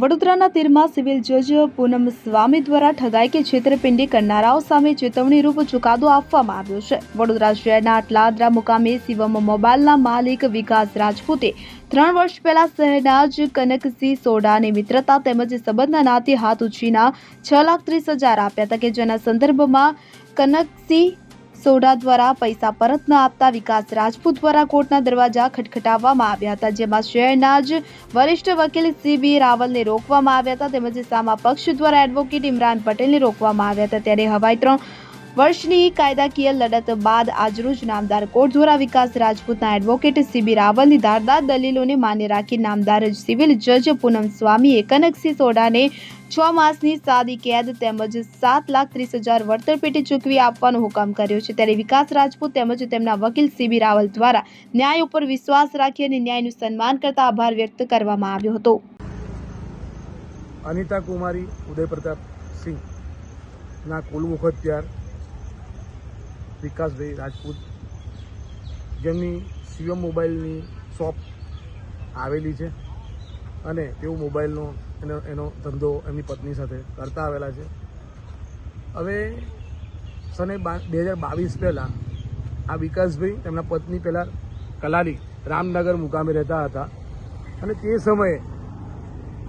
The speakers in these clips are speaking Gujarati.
વડોદરાના તીરમાં સિવિલ જજ પૂનમ સ્વામી દ્વારા ઠગાઈ કે છેતરપિંડી કરનારાઓ સામે ચેતવણીરૂપ ચુકાદો આપવામાં આવ્યો છે. વડોદરા શહેરના અટલાદરા મુકામે શિવમ મોબાઈલના માલિક વિકાસ રાજપૂતે ત્રણ વર્ષ પહેલા શહેરના જ કનકસિંહ સોડાની મિત્રતા તેમજ સંબંધના નાતે હાથ ઉછીના છ લાખ ત્રીસ હજાર આપ્યા હતા કે જેના સંદર્ભમાં કનકસિંહ સોડા દ્વારા પૈસા પરત ન આપતા વિકાસ રાજપૂત દ્વારા કોર્ટના દરવાજા ખટખટાવવામાં આવ્યા હતા, જેમાં શહેરના જ વરિષ્ઠ વકીલ સીબી રાવલને રોકવામાં આવ્યા હતા, તેમજ સામા પક્ષ દ્વારા એડવોકેટ ઇમરાન પટેલને રોકવામાં આવ્યા હતા. ત્યારે હવાઈ ત્રણ વર્ષની કાયદાકીય લડત બાદ આજરોજ નામદાર કોટધોરા વિકાસ રાજપૂતના એડવોકેટ સીબી રાવલની ધારદાર દલીલોને માન્ય રાખી નામદાર સિવિલ જજ પૂનમ સ્વામીએ કનકસિંહ સોડાને છ માસની સાદી કેદ તેમજ સાત લાખ ત્રીસ હજાર વળતર પેટે ચૂકવી આપવાનો હુકમ કર્યો છે. ત્યારે વિકાસ રાજપૂત તેમજ તેમના વકીલ સીબી રાવલ દ્વારા ન્યાય ઉપર વિશ્વાસ રાખી અને ન્યાયનું સન્માન કરતા આભાર વ્યક્ત કરવામાં આવ્યો હતો. અનિતા કુમારી ઉદય પ્રતાપ સિંહ ના કુલ મુખત્યાર વિકાસભાઈ રાજપૂત, જેમની સીએમ મોબાઈલની શોપ આવેલી છે અને તેઓ મોબાઈલનો એનો એનો ધંધો એમની પત્ની સાથે કરતા આવેલા છે. હવે સને બા હજાર બાવીસ પહેલાં આ વિકાસભાઈ તેમના પત્ની પહેલાં કલાલી રામનગર મુકામે રહેતા હતા અને તે સમયે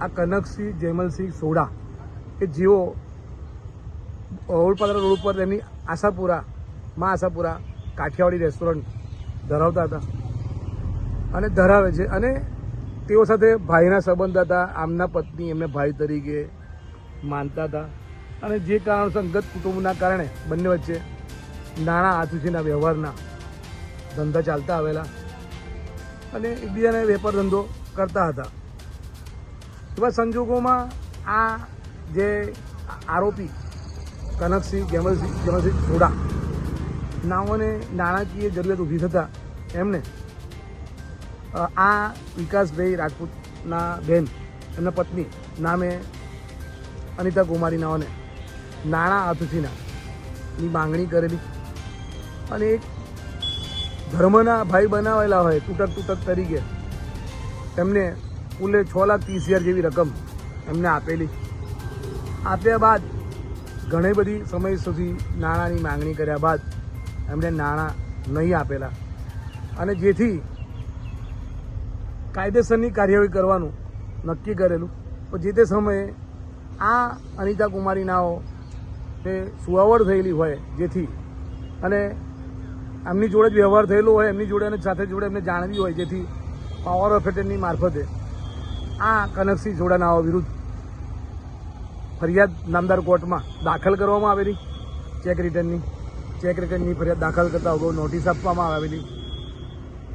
આ કનકસિંહ જયમલસિંહ સોડા કે જેઓ ઓળપાદરા રોડ ઉપર તેમની આશાપુરા માં આશાપુરા કાઠિયાવાડી રેસ્ટોરન્ટ ધરાવતા હતા. અને ધરાવે છે. અને તેઓ સાથે ભાઈના સંબંધ હતા. આમના પત્ની એમને ભાઈ તરીકે માનતા હતા. અને જે કારણસર અંગત કુટુંબના કારણે બંને વચ્ચે નાણાં આચુચીના વ્યવહારના ધંધા ચાલતા આવેલા અને એકબીજાને વેપાર ધંધો કરતા હતા. એવા સંજોગોમાં આ જે આરોપી કનકસિંહ ગેમલસિંહ ગેમલસિંહ સોડા નાઓને નાણાકીય જરૂરિયાત ઊભી થતાં એમને આ વિકાસભાઈ રાજપૂતના બહેન એમના પત્ની નામે અનિતા કુમારી નાઓને નાણાં આતુથીના ની માંગણી કરેલી. અને એક ધર્મના ભાઈ બનાવેલા હોય, તૂટક તૂટક તરીકે, એમને કુલે છ લાખ ત્રીસ હજાર જેવી રકમ એમને આપેલી. આપ્યા બાદ ઘણી બધી સમય સુધી નાણાંની માંગણી કર્યા બાદ એમણે નાણાં નહીં આપેલા. અને જેથી કાયદેસરની કાર્યવાહી કરવાનું નક્કી કરેલું. પણ જે તે સમયે આ અનિતા કુમારી નાઓ તે સુવાવડ થયેલી હોય જેથી અને એમની જોડે જ વ્યવહાર થયેલો હોય, એમની જોડે અને સાથે જોડે એમને જાણવી હોય જેથી પાવર ઓફ એટર્ની મારફતે આ કનકસિંહ જોડાનાઓ વિરુદ્ધ ફરિયાદ નામદાર કોર્ટમાં દાખલ કરવામાં આવેલી ચેક રિટર્નની ચેક રિટર્નની ફરિયાદ દાખલ કરતા અગાઉ નોટિસ આપવામાં આવેલી.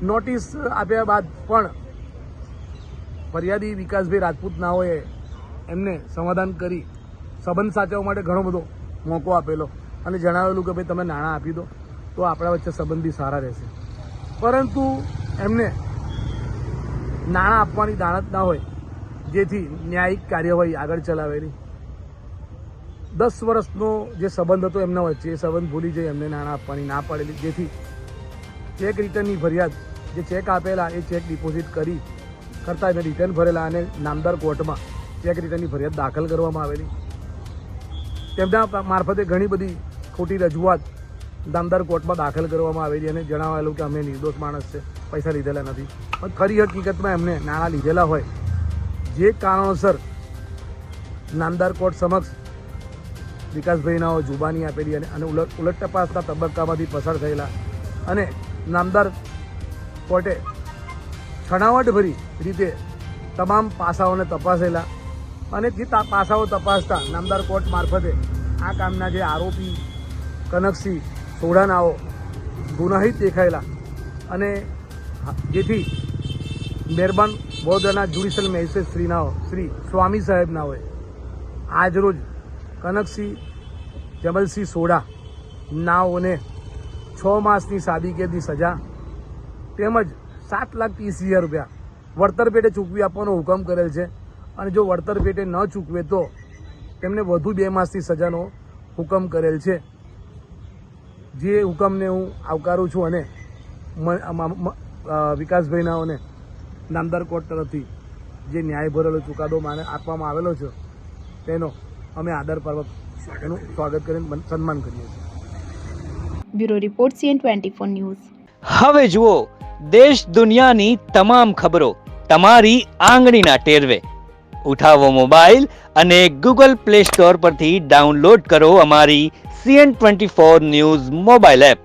નોટિસ આપ્યા બાદ પણ ફરિયાદી વિકાસભાઈ રાજપૂત નાઓએ એમને સમાધાન કરી સંબંધ સાચવવા માટે ઘણો બધો મોકો આપેલો અને જણાવેલું કે ભાઈ તમે નાણાં આપી દો, તો આપણા વચ્ચે સંબંધ સારા રહેશે. પરંતુ એમને નાણાં આપવાની દાણત ના હોય, જેથી ન્યાયિક કાર્યવાહી આગળ ચલાવેલી. દસ વર્ષનો જે સંબંધ હતો એમના વચ્ચે એ સંબંધ ભૂલી જઈ એમને નાણાં આપવાની ના પાડેલી. જેથી ચેક રિટર્નની ફરિયાદ જે ચેક આપેલા, એ ચેક ડિપોઝિટ કરી કરતાં એને રિટર્ન ભરેલા અને નામદાર કોર્ટમાં ચેક રિટર્નની ફરિયાદ દાખલ કરવામાં આવેલી. તેમના મારફતે ઘણી બધી ખોટી રજૂઆત નામદાર કોર્ટમાં દાખલ કરવામાં આવેલી અને જણાવેલું કે અમે નિર્દોષ માણસ છે, પૈસા લીધેલા નથી. પણ ખરી હકીકતમાં એમને નાણાં લીધેલા હોય. જે કારણોસર નામદાર કોર્ટ સમક્ષ વિકાસભાઈનાઓ જુબાની આપેલી અને ઉલટ ઉલટ તપાસના તબક્કામાંથી પસાર થયેલા. અને નામદાર કોર્ટે છણાવટભરી રીતે તમામ પાસાઓને તપાસેલા અને જે પાસાઓ તપાસતા નામદાર કોર્ટ મારફતે આ કામના જે આરોપી કનકસિંહ સોડાનાઓ ગુનાહિત દેખાયેલા અને જેથી મહેરબાન વડોદરાના જ્યુડિશિયલ મેજિસ્ટ્રેટ શ્રીનાઓ શ્રી સ્વામી સાહેબનાઓએ આજરોજ કનકસિંહ, જમલસિંહ સોડા નાઓને છ માસની સાદીકેદની સજા તેમજ સાત લાખ ત્રીસ હજાર રૂપિયા વળતર પેટે ચૂકવી આપવાનો હુકમ કરેલ છે. અને જો વળતર પેટે ન ચૂકવે તો તેમને વધુ બે માસની સજાનો હુકમ કરેલ છે. જે હુકમને હું આવકારું છું અને વિકાસભાઈનાઓને નામદાર કોર્ટ તરફથી જે ન્યાય ભરેલો ચુકાદો માને આપવામાં આવેલો છે, તેનો અમે આદરપૂર્વક એનું સ્વાગત કરીને સન્માન કરીએ છીએ. Bureau report CN twenty four news. હવે જુઓ દેશ દુનિયાની તમામ ખબરો તમારી આંગળીના ટેરવે. ઉઠાવો મોબાઈલ અને ગૂગલ પ્લે સ્ટોર પરથી ડાઉનલોડ કરો અમારી CN twenty four news mobile app.